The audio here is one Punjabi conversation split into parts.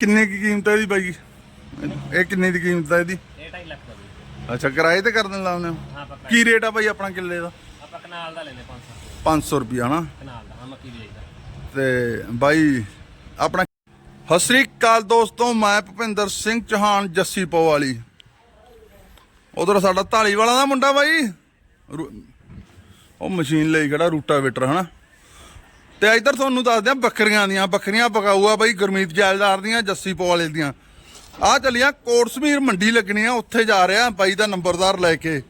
ਕਿੰਨੇ ਕੀ ਕੀਮਤ ਹੈ ਇਹਦੀ ਬਾਈ? ਇਹ ਕਿੰਨੇ ਦੀ ਕੀਮਤ ਹੈ ਇਹਦੀ? ਇਹ 2.5 ਲੱਖ ਦਾ ਅੱਛਾ ਕਿਰਾਏ ਤੇ ਕਰ ਦੇਣ ਲਾਉਂਦੇ ਹੋ? ਹਾਂ ਪੱਕਾ ਕੀ ਰੇਟ ਆ ਬਾਈ ਆਪਣਾ ਕਿੱਲੇ ਦਾ? ਆਪਾਂ ਕਨਾਲ ਦਾ ਲੈਨੇ 500 500 ਰੁਪਿਆ ਨਾ ਕਨਾਲ ਦਾ ਹਾਂ ਮੱਕੀ ਵੇਚਦਾ ਤੇ ਬਾਈ ਆਪਣਾ ਸਤਿ ਸ੍ਰੀ ਅਕਾਲ ਦੋਸਤੋ ਮੈਂ ਭੁਪਿੰਦਰ ਸਿੰਘ ਚੌਹਾਨ ਜੱਸੀ ਪੋ ਵਾਲੀ। ਉਧਰ ਸਾਡਾ ਢਾਲੀ ਵਾਲਾ ਦਾ ਮੁੰਡਾ ਬਾਈ। ਰੂ- ਉਹ ਮਸ਼ੀਨ ਲਈ ਖੜਾ ਰੂਟਾਵੇਟਰ ਹਨਾ? ਤੇ ਇੱਧਰ ਤੁਹਾਨੂੰ ਦੱਸਦੇ ਆ ਬੱਕਰੀਆਂ ਦੀਆਂ, ਬੱਕਰੀਆਂ ਪਕਾਊਆ ਬਾਈ ਗੁਰਮੀਤ ਜੈਲਦਾਰ ਦੀਆਂ, ਜੱਸੀ ਪੋ ਦੀਆਂ। ਆ ਚੱਲੀਆਂ, ਕੋਟਸਮੀਰ ਮੰਡੀ ਲੱਗਣੀ ਆ, ਉੱਥੇ ਜਾ ਰਿਹਾ ਬਾਈ ਦਾ ਨੰਬਰਦਾਰ ਲੈ ਕੇ।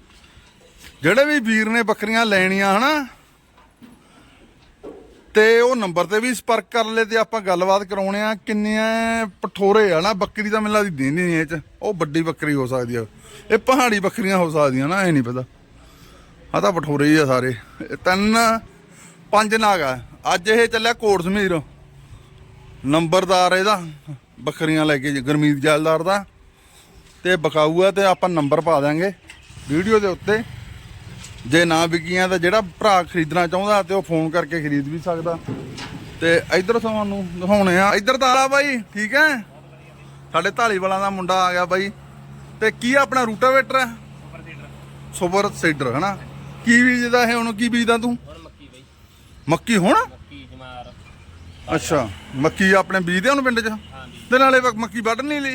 ਜਿਹੜੇ ਵੀ ਵੀਰ ਨੇ ਬੱਕਰੀਆਂ ਲੈਣੀਆਂ, ਹਨਾ? ਤੇ ਉਹ ਨੰਬਰ ਤੇ ਵੀ ਸੰਪਰਕ ਕਰ ਲੈ ਤੇ ਆਪਾਂ ਗੱਲਬਾਤ ਕਰਾਉਣੇ ਆ ਕਿੰਨੇ ਪਠੋਰੇ ਆ ਨਾ ਬੱਕਰੀ ਤਾਂ ਮੈਨੂੰ ਲੱਗਦੀ ਦਿੰਦੀ ਨਹੀਂ ਇਹ ਚ। ਉਹ ਵੱਡੀ ਬੱਕਰੀ ਹੋ ਸਕਦੀ ਆ। ਇਹ ਪਹਾੜੀ ਬੱਕਰੀਆਂ ਹੋ ਸਕਦੀਆਂ ਨਾ, ਇਹ ਨਹੀਂ ਪਤਾ। ਆ ਤਾਂ ਪਠੋਰੇ ਹੀ ਆ ਸਾਰੇ। ਤਿੰਨ, ਪੰਜ ਨਾਗ ਆ। ਅੱਜ ਇਹ ਚੱਲਿਆ ਕੋਟ ਸਮੀਰ। ਨੰਬਰਦਾਰ ਇਹਦਾ ਬੱਕਰੀਆਂ ਲੈ ਕੇ ਜੀ, ਗੁਰਮੀਤ ਜੈਲਦਾਰ ਦਾ। ਤੇ ਬਕਾਊ ਆ ਤੇ ਆਪਾਂ ਨੰਬਰ ਪਾ ਦਾਂਗੇ ਵੀਡੀਓ ਦੇ ਉੱਤੇ। ਜੇ ਨਾ ਵਿਕੀਆਂ ਤਾਂ ਜਿਹੜਾ ਭਰਾ ਖਰੀਦਣਾ ਚਾਹੁੰਦਾ ਤੇ ਉਹ ਫੋਨ ਕਰਕੇ ਖਰੀਦ ਵੀ ਸਕਦਾ। ਤੇ ਇੱਧਰ ਤੁਹਾਨੂੰ ਦਿਖਾਉਣੇ ਆ। ਇੱਧਰ ਤਾਂ ਆ ਬਾਈ ਠੀਕ ਹੈ? ਸਾਡੇ ਢਾਲੀ ਦਾ ਮੁੰਡਾ ਆ ਗਿਆ ਬਾਈ। ਤੇ ਕੀ ਆ ਆਪਣਾ ਰੂਟਾਵੇਟਰ? ਹੈ ਸੁਪਰ ਸੀਡਰ। ਸੁਪਰ ਸੀਡਰ ਕੀ ਬੀਜਦਾ ਇਹ ਹੁਣ? ਕੀ ਬੀਜਦਾ ਤੂੰ? ਮੱਕੀ ਹੁਣ? ਮੱਕੀ ਜਮਾਰ। ਅੱਛਾ ਮੱਕੀ ਆਪਣੇ ਬੀਜਦੇ ਹੁਣ ਪਿੰਡ 'ਚ? ਹਾਂ ਤੇ ਨਾਲੇ ਮੱਕੀ ਵੱਢ ਨਹੀਂ ਲਈ?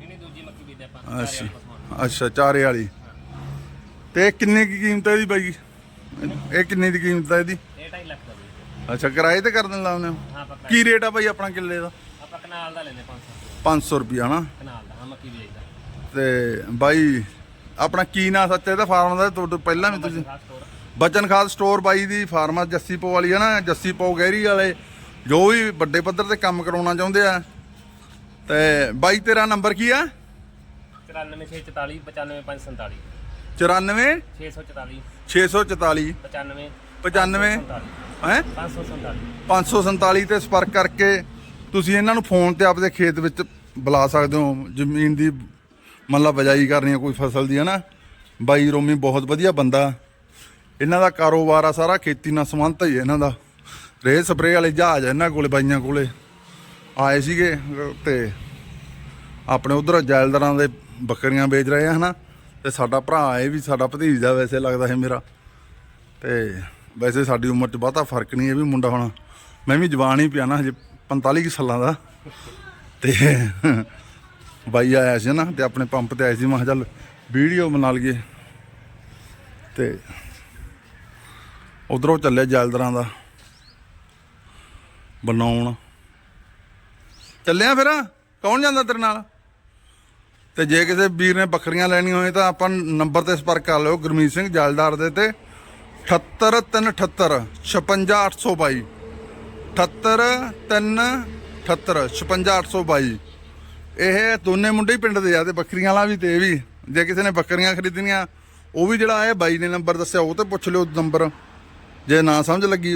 ਇਹਨੇ ਦੂਜੀ ਮੱਕੀ ਬੀਜਦੇ ਆਪਾਂ ਅੱਛਾ। ਅੱਛਾ ਚਾਰੇ ਵਾਲੀ। ਤੇ ਕਿੰਨੇ ਕੀ ਕੀਮਤ ਹੈ ਇਹਦੀ ਬਾਈ? ਇਹ ਕਿੰਨੇ ਦੀ ਕੀਮਤ ਹੈ ਇਹਦੀ? ਇਹ 2.5 ਲੱਖ ਦਾ ਅੱਛਾ ਕਿਰਾਏ ਤੇ ਕਰ ਦੇਣ ਲਾਉਂਦੇ ਹੋ ਕੀ ਰੇਟ ਆ ਬਾਈ ਆਪਣਾ ਕਿੱਲੇ ਦਾ? ਆਪਾਂ ਕਨਾਲ ਦਾ ਲੈਨੇ 500 500 ਰੁਪਿਆ ਨਾ ਕਨਾਲ ਦਾ ਹਾਂ ਮੱਕੀ ਵੇਚਦਾ ਤੇ ਬਾਈ ਆਪਣਾ ਕੀ ਨਾਂ ਸੱਚ ਇਹਦਾ? ਫਾਰਮ ਦਾ ਤੁਹਾਡੇ ਪਹਿਲਾਂ ਵੀ ਤੁਸੀਂ ਖਾਸ ਬਚਨ ਖਾਦ ਸਟੋਰ ਬਾਈ ਦੀ ਫਾਰਮਾ ਜੱਸੀ ਪੋ ਵਾਲੀ ਹੈ ਨਾ ਜੱਸੀ ਪੋ ਗਹਿਰੀ ਵਾਲੇ। ਜੋ ਵੀ ਵੱਡੇ ਪੱਧਰ ਤੇ ਕੰਮ ਕਰਾਉਣਾ ਚਾਹੁੰਦੇ ਆ। ਤੇ ਬਾਈ ਤੇਰਾ ਨੰਬਰ ਕੀ ਆ? 94644 95547 94 644 644 95 95 ਹੈ? 547 547 ਤੇ ਸੰਪਰਕ ਕਰਕੇ ਤੁਸੀਂ ਇਹਨਾਂ ਨੂੰ ਫੋਨ ਤੇ ਆਪਦੇ ਖੇਤ ਵਿੱਚ ਬੁਲਾ ਸਕਦੇ ਹੋ। ਜ਼ਮੀਨ ਦੀ ਮੰਨ ਲਾ ਬਜਾਈ ਕਰਨੀ ਕੋਈ ਫਸਲ ਦੀ ਹੈ ਨਾ ਬਾਈ ਰੋਮੀ ਬਹੁਤ ਵਧੀਆ ਬੰਦਾ। ਇਹਨਾਂ ਦਾ ਕਾਰੋਬਾਰ ਆ ਸਾਰਾ, ਖੇਤੀ ਨਾਲ ਸੰਬੰਧਿਤ ਹੀ ਹੈ ਇਹਨਾਂ ਦਾ। ਰੇਹ ਸਪਰੇਅ ਵਾਲੇ ਜਹਾਜ਼ ਆ ਇਹਨਾਂ ਕੋਲੇ, ਬਾਈਆਂ ਕੋਲੇ। ਆਏ ਸੀਗੇ ਤੇ ਆਪਣੇ ਉਧਰ ਜੈਲਦਾਰਾਂ ਦੇ ਬੱਕਰੀਆਂ ਵੇਚ ਰਹੇ ਆ, ਹਨਾ। ਤੇ ਸਾਡਾ ਭਰਾ ਇਹ ਵੀ ਸਾਡਾ ਭਤੀਜਾ ਵੈਸੇ ਲੱਗਦਾ ਹੈ ਮੇਰਾ। ਤੇ ਵੈਸੇ ਸਾਡੀ ਉਮਰ 'ਚ ਬਹੁਤਾ ਫ਼ਰਕ ਨਹੀਂ, ਇਹ ਵੀ ਮੁੰਡਾ ਹੋਣਾ ਮੈਂ ਵੀ ਜਵਾਨ ਹੀ ਪਿਆ ਨਾ, ਹਜੇ 45 ਕੁ ਸਾਲਾਂ ਦਾ। ਤੇ ਬਾਈ ਆਇਆ ਸੀ ਨਾ, ਤੇ ਆਪਣੇ ਪੰਪ ਤੇ ਆਇਆ ਸੀ, ਮੈਂ ਚੱਲ ਵੀਡੀਓ ਬਣਾ ਲਈਏ। ਤੇ ਉਧਰੋਂ ਚੱਲਿਆ ਜੈਲਦਰਾਂ ਦਾ। ਬਣਾਉਣ। ਚੱਲਿਆ ਫਿਰ। ਕੌਣ ਜਾਂਦਾ ਤੇਰੇ ਨਾਲ? ਤੇ ਜੇ ਕਿਸੇ ਵੀਰ ਨੇ ਬੱਕਰੀਆਂ ਲੈਣੀਆਂ ਹੋਏ ਤਾਂ ਆਪਾਂ ਨੰਬਰ ਤੇ ਸੰਪਰਕ ਕਰ ਲਿਓ। ਗੁਰਮੀਤ ਸਿੰਘ, ਜਲਦਾਰ ਦੇ ਤੇ। 78378 56822 78378 56822 ਇਹ ਦੋਨੇ ਮੁੰਡੇ ਹੀ ਪਿੰਡ ਦੇ ਆ ਤੇ ਬੱਕਰੀਆਂ ਵਾਲਾ ਵੀ ਤੇ ਇਹ ਵੀ। ਜੇ ਕਿਸੇ ਨੇ ਬੱਕਰੀਆਂ ਖਰੀਦਣੀਆਂ, ਉਹ ਵੀ ਜਿਹੜਾ ਇਹ ਬਾਈ ਨੇ ਨੰਬਰ ਦੱਸਿਆ, ਉਹ ਤੇ ਪੁੱਛ ਲਿਓ ਨੰਬਰ। ਜੇ ਨਾ ਸਮਝ ਲੱਗੀ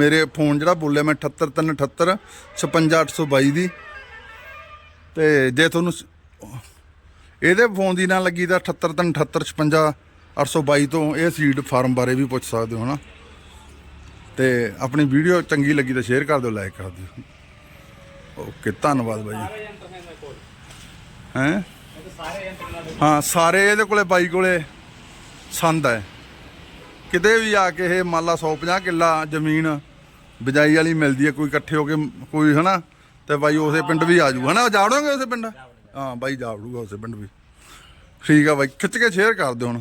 ਮੇਰੇ ਫੋਨ ਜਿਹੜਾ ਬੋਲਿਆ ਮੈਂ 78378 56822 ਦੀ। ਤੇ ਜੇ ਤੁਹਾਨੂੰ ਇਹਦੇ ਫੋਨ ਦੀ ਨਾ ਲੱਗੀ ਤਾਂ 78378 822 ਤੋਂ ਇਹ ਸੀਡ ਫਾਰਮ ਬਾਰੇ ਵੀ ਪੁੱਛ ਸਕਦੇ ਹੋ ਨਾ। ਤੇ ਆਪਣੀ ਵੀਡੀਓ ਚੰਗੀ ਲੱਗੀ ਤਾਂ ਸ਼ੇਅਰ ਕਰ ਦਿਓ ਲਾਈਕ ਕਰ ਦਿਓ। ਓਕੇ ਧੰਨਵਾਦ ਬਾਈ ਹੈ? ਹਾਂ ਸਾਰੇ ਇਹਦੇ ਕੋਲੇ ਬਾਈ ਕੋਲੇ ਸੰਦ ਹੈ। ਕਿਤੇ ਵੀ ਆ ਕੇ ਇਹ ਮੰਨ ਲਾ 150 ਕਿੱਲਾ ਜ਼ਮੀਨ ਬਿਜਾਈ ਵਾਲੀ ਮਿਲਦੀ ਹੈ ਕੋਈ ਇਕੱਠੇ ਹੋ ਕੇ ਕੋਈ ਹਨਾ? ਤੇ ਬਾਈ ਉਸੇ ਪਿੰਡ ਵੀ ਆ ਜੂ ਹਨਾ? ਜਾਵੜੋਗੇ ਉਸੇ ਪਿੰਡ? ਹਾਂ ਬਾਈ ਜਾਵੜੂਗਾ ਉਸੇ ਪਿੰਡ ਵੀ। ਠੀਕ ਆ ਬਾਈ ਖਿੱਚ ਕੇ ਸ਼ੇਅਰ ਕਰ ਦਿਓ ਹੁਣ।